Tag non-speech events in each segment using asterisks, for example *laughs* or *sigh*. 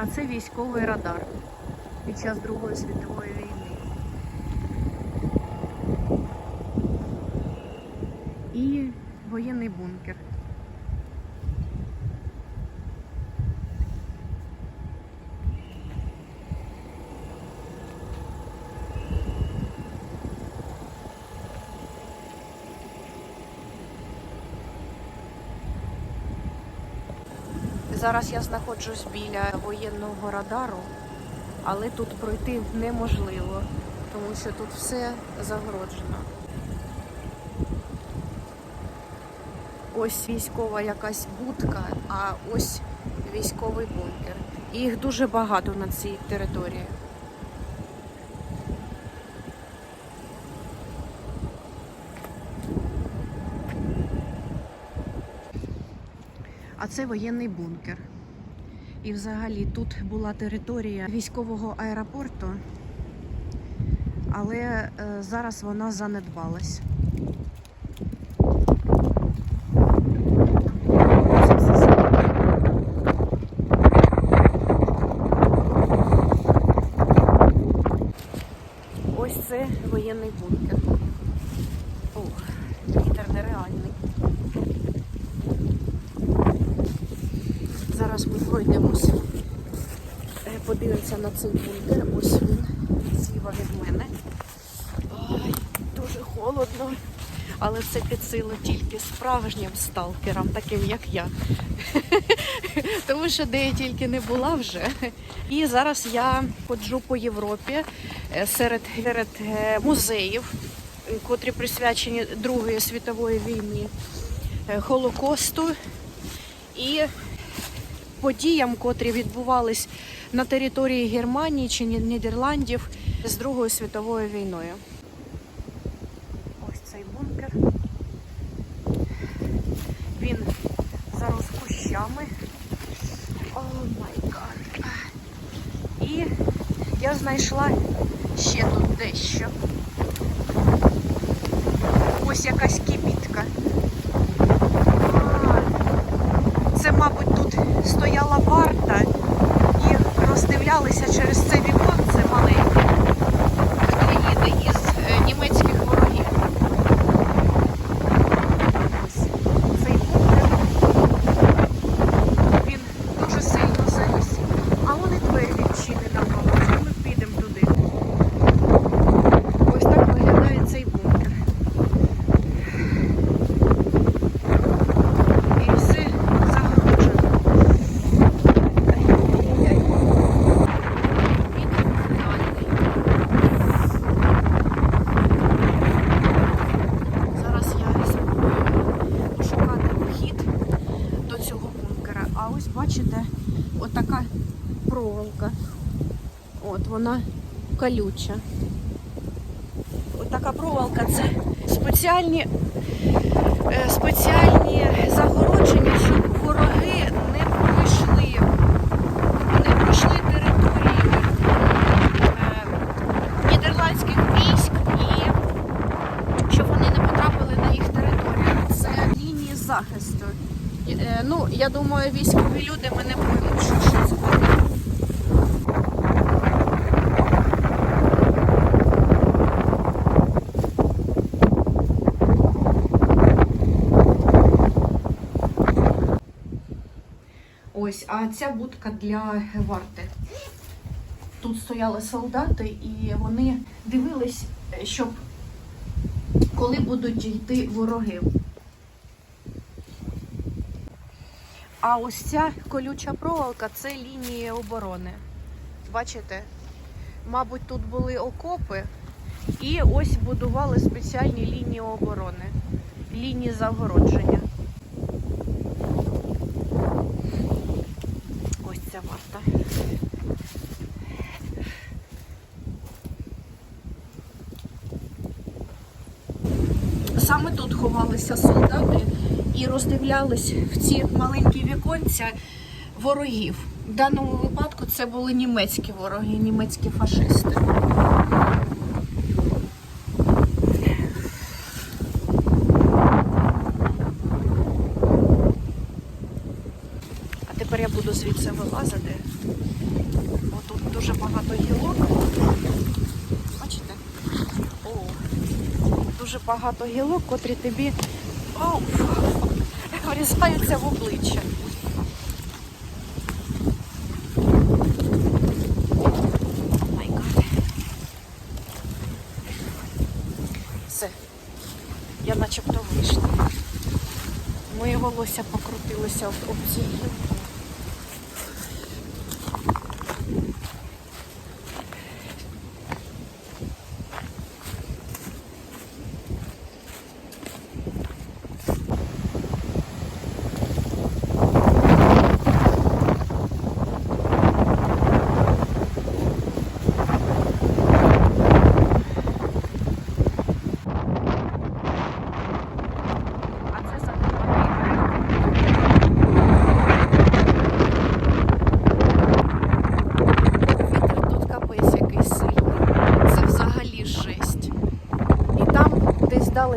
А це військовий радар під час Другої світової війни. І воєнний бункер. Зараз я знаходжусь біля воєнного радару, але тут пройти неможливо, тому що тут все загороджено. Ось військова якась будка, а ось військовий бункер. Їх дуже багато на цій території. А це воєнний бункер. І взагалі тут була територія військового аеропорту, але е, зараз вона занедбалась. Це все село. Ось це воєнний бункер. Ох, вітер нереальний. Зараз ми пройдемось, е, подивимося на цей бункер. Ось він зліва від мене. Ой, дуже холодно. Але це під силу тільки справжнім сталкерам, таким як я. *laughs* Тому що де я тільки не була вже. І зараз я ходжу по Європі е, серед, серед е, музеїв, котрі присвячені Другої світової війні, Холокосту і подіям, котрі відбувались на території Германії чи Нідерландів з Другою світовою війною. Ось цей бункер. Він зарос кущами. О май гад. І я знайшла ще тут дещо. Ось якась кибітка. А ось бачите, отака проволока. От вона колюча. Отака проволока це спеціальні, я думаю, військові люди мене поймуть, що це таке. Ось, а ця будка для варти. Тут стояли солдати, і вони дивились, щоб коли будуть йти вороги. А ось ця колюча проволока це лінії оборони. Бачите? Мабуть, тут були окопи, і ось будували спеціальні лінії оборони, лінії загородження. Ось ця варта. Саме тут ховалися солдати і роздивлялись в ці маленькі віконця ворогів. В даному випадку це були німецькі вороги, німецькі фашисти. А тепер я буду звідси вилазити. Бо тут дуже багато гілок. Бачите? О, дуже багато гілок, котрі тобі оу, врізаються в обличчя. Все. Я начебто вийшла. Моє волосся покрутилося об, цій ці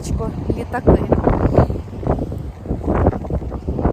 Далечко літаки.